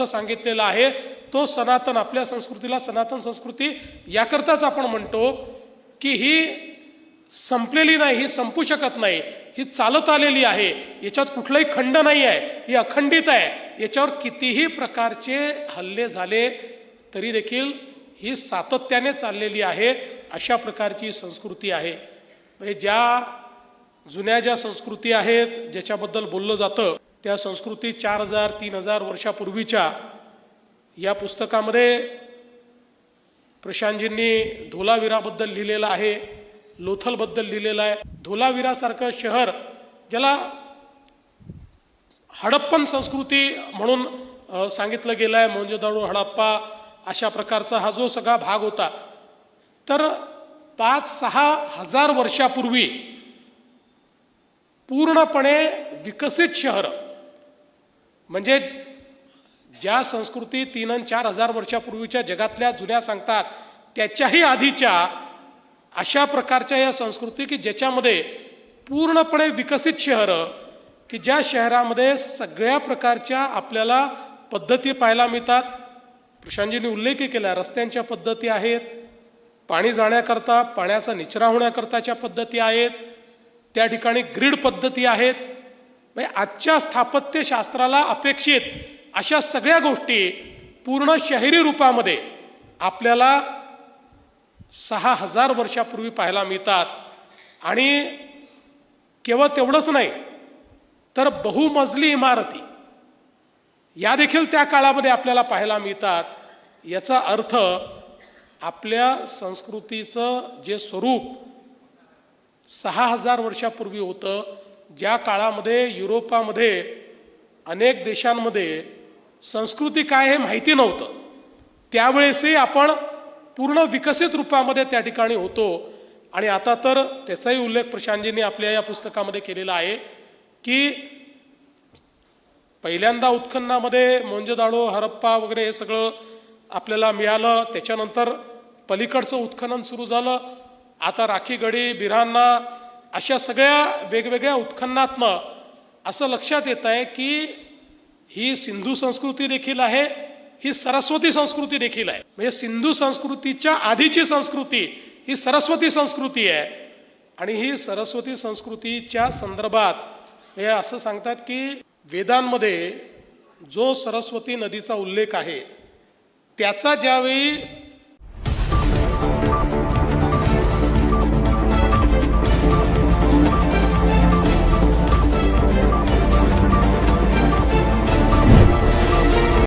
अर्थ सांगितलेला आहे तो सनातन आपल्या संस्कृतीला सनातन संस्कृती याकरताच आपण म्हणतो की ही संपलेली नाही ही संपू शकत नाही ही चालत आलेली आहे याच्यात कुठलाही खंड नाही आहे ही अखंडित आहे. याच्यावर कितीही प्रकारचे हल्ले झाले तरी देखील ही सातत्याने चाललेली आहे अशा प्रकारची संस्कृती आहे. म्हणजे ज्या जुन्या ज्या संस्कृती आहेत ज्याच्याबद्दल बोललं जातं त्या संस्कृती चार हजार तीन हजार वर्षापूर्वीच्या या पुस्तकामध्ये प्रशांतजींनी धोलावीराबद्दल लिहिलेलं आहे लोथलबद्दल लिहिलेलं आहे. धोलावीरासारखं शहर ज्याला हडप्पन संस्कृती म्हणून सांगितलं गेलं आहे मोंजदाडू हडप्पा अशा प्रकारचा हा जो सगळा भाग होता. तर पाच सहा हजार वर्षापूर्वी पूर्णपणे विकसित शहर म्हणजे ज्या संस्कृती तीन आणि चार हजार वर्षापूर्वीच्या जगातल्या जुन्या सांगतात त्याच्याही आधीच्या अशा प्रकारच्या या संस्कृती की ज्याच्यामध्ये पूर्णपणे विकसित शहरं की ज्या शहरामध्ये सगळ्या प्रकारच्या आपल्याला पद्धती पाहायला मिळतात. प्रशांतजींनी उल्लेखही केला रस्त्यांच्या पद्धती आहेत पाणी जाण्याकरता पाण्याचा निचरा होण्याकरताच्या पद्धती आहेत त्या ठिकाणी ग्रीड पद्धती आहेत म्हणजे आजच्या स्थापत्यशास्त्राला अपेक्षित अशा सगळ्या गोष्टी पूर्ण शहरी रूपामध्ये आपल्याला सहा हजार वर्षापूर्वी पाहायला मिळतात. आणि केवळ तेवढंच नाही तर बहुमजली इमारती या देखील त्या काळामध्ये आपल्याला पाहायला मिळतात. याचा अर्थ आपल्या संस्कृतीचं जे स्वरूप सहा हजार वर्षापूर्वी होतं ज्या काळामध्ये युरोपामध्ये अनेक देशांमध्ये संस्कृती काय हे माहिती नव्हतं त्यावेळेसही आपण पूर्ण विकसित रूपामध्ये त्या ठिकाणी होतो. आणि आता तर त्याचाही उल्लेख प्रशांतजींनी आपल्या या पुस्तकामध्ये केलेला आहे की पहिल्यांदा उत्खननामध्ये मोंजदाडो हरप्पा वगैरे हे सगळं आपल्याला मिळालं. त्याच्यानंतर पलीकडचं उत्खनन सुरू झालं. आता राखीगडी बिरांना अशा सगळ्या वेगवेगळ्या उत्खननातनं असं लक्षात येत आहे की ही सिंधू संस्कृती देखील आहे ही सरस्वती संस्कृती देखील आहे. म्हणजे सिंधू संस्कृतीच्या आधीची संस्कृती ही सरस्वती संस्कृती आहे. आणि ही सरस्वती संस्कृतीच्या संदर्भात हे असं सांगतात की वेदांमध्ये जो सरस्वती नदीचा उल्लेख आहे त्याचा ज्यावेळी